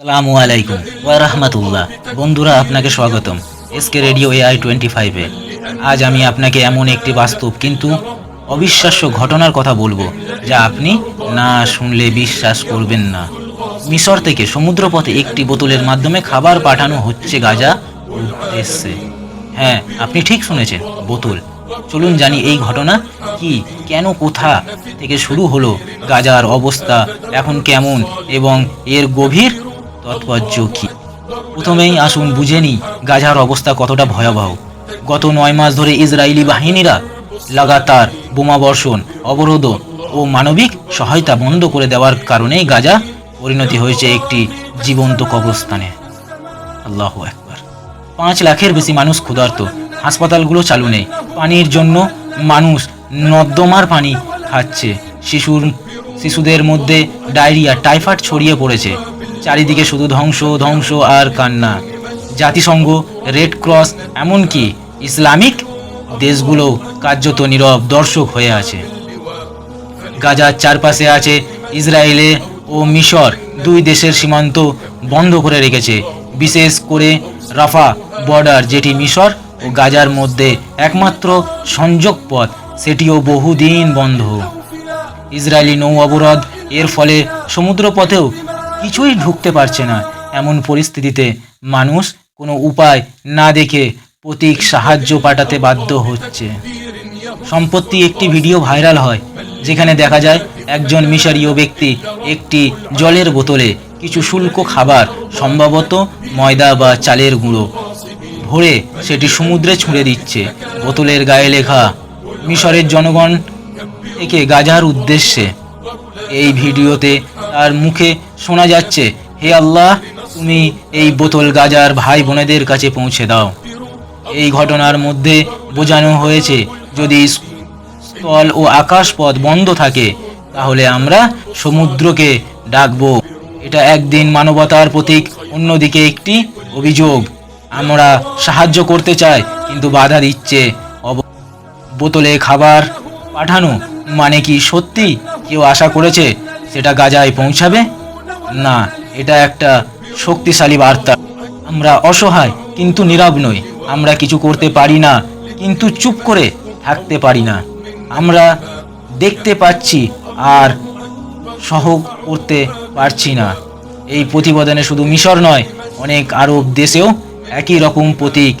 সালামু আলাইকুম ওয়া রাহমাতুল্লাহ। বন্ধুরা, আপনাকে স্বাগতম এসকে রেডিও এআই টোয়েন্টি ফাইভে আজ আমি আপনাকে এমন একটি বাস্তব কিন্তু অবিশ্বাস্য ঘটনার কথা বলব যা আপনি না শুনলে বিশ্বাস করবেন না। মিশর থেকে সমুদ্রপথে একটি বোতলের মাধ্যমে খাবার পাঠানো হচ্ছে গাজা উদ্দেশ্যে। হ্যাঁ আপনি ঠিক শুনেছেন, বোতল। চলুন জানি এই ঘটনা কি, কেন, কোথা থেকে শুরু হলো, গাজার অবস্থা এখন কেমন এবং এর গভীর তাৎপর্য কি প্রথমেই আসুন বুঝে নিই গাজার অবস্থা কতটা ভয়াবহ। গত নয় মাস ধরে ইসরায়েলি বাহিনীরা লাগাতার বোমাবর্ষণ অবরোধ ও মানবিক সহায়তা বন্ধ করে দেওয়ার কারণেই গাজা পরিণতি হয়েছে একটি জীবন্ত কবরস্থানে। আল্লাহ একবার পাঁচ লাখের বেশি মানুষ ক্ষুধার্ত। হাসপাতালগুলো চালু নেই। পানির জন্য মানুষ নর্দমার পানি খাচ্ছে। শিশুর, শিশুদের মধ্যে ডায়রিয়া, টাইফয়েড ছড়িয়ে পড়েছে। চারিদিকে শুধু ধ্বংস ধ্বংস আর কান্না। জাতিসংঘ, রেড ক্রস, এমনকি ইসলামিক দেশগুলো কার্যত নীরব দর্শক হয়ে আছে। গাজার চারপাশে আছে ইসরায়েলে ও মিশর, দুই দেশের সীমান্ত বন্ধ করে রেখেছে। বিশেষ করে রাফা বর্ডার, যেটি মিশর ও গাজার মধ্যে একমাত্র সংযোগ পথ, সেটিও বহুদিন বন্ধ। ইসরায়েলি নৌ অবরোধ, এর ফলে সমুদ্রপথেও কিছুই ঢুকতে পারছে না। এমন পরিস্থিতিতে মানুষ কোনো উপায় না দেখে প্রতীক সাহায্য পাঠাতে বাধ্য হচ্ছে। সম্পত্তি একটি ভিডিও ভাইরাল হয়, যেখানে দেখা যায় একজন মিশরীয় ব্যক্তি একটি জলের বোতলে কিছু শুল্ক খাবার, সম্ভবত ময়দা বা চালের গুঁড়ো, ভরে সেটি সমুদ্রে ছুঁড়ে দিচ্ছে। বোতলের গায়ে লেখা, মিশরের জনগণ থেকে গাজার উদ্দেশ্যে। এই ভিডিওতে তার মুখে শোনা যাচ্ছে, হে আল্লাহ, তুমি এই বোতল গাজার ভাই বোনেদের কাছে পৌঁছে দাও। এই ঘটনার মধ্যে বোঝানো হয়েছে, যদি স্থল ও আকাশপথ বন্ধ থাকে, তাহলে আমরা সমুদ্রকে ডাকবো। এটা একদিন মানবতার প্রতীক, অন্যদিকে একটি অভিযোগ। আমরা সাহায্য করতে চাই, কিন্তু বাধা দিচ্ছে। বোতলে খাবার পাঠানো মানে কি সত্যি? কেউ আশা করেছে সেটা গাজায় পৌঁছাবে? না, এটা একটা শক্তিশালী বার্তা। আমরা অসহায়, কিন্তু নীরব নই। আমরা কিছু করতে পারি না, কিন্তু চুপ করে থাকতে পারি না। আমরা দেখতে পাচ্ছি আর সহ করতে পারছি না। এই প্রতিবেদনে শুধু মিশর নয়, অনেক আরব দেশেও একই রকম প্রতীক।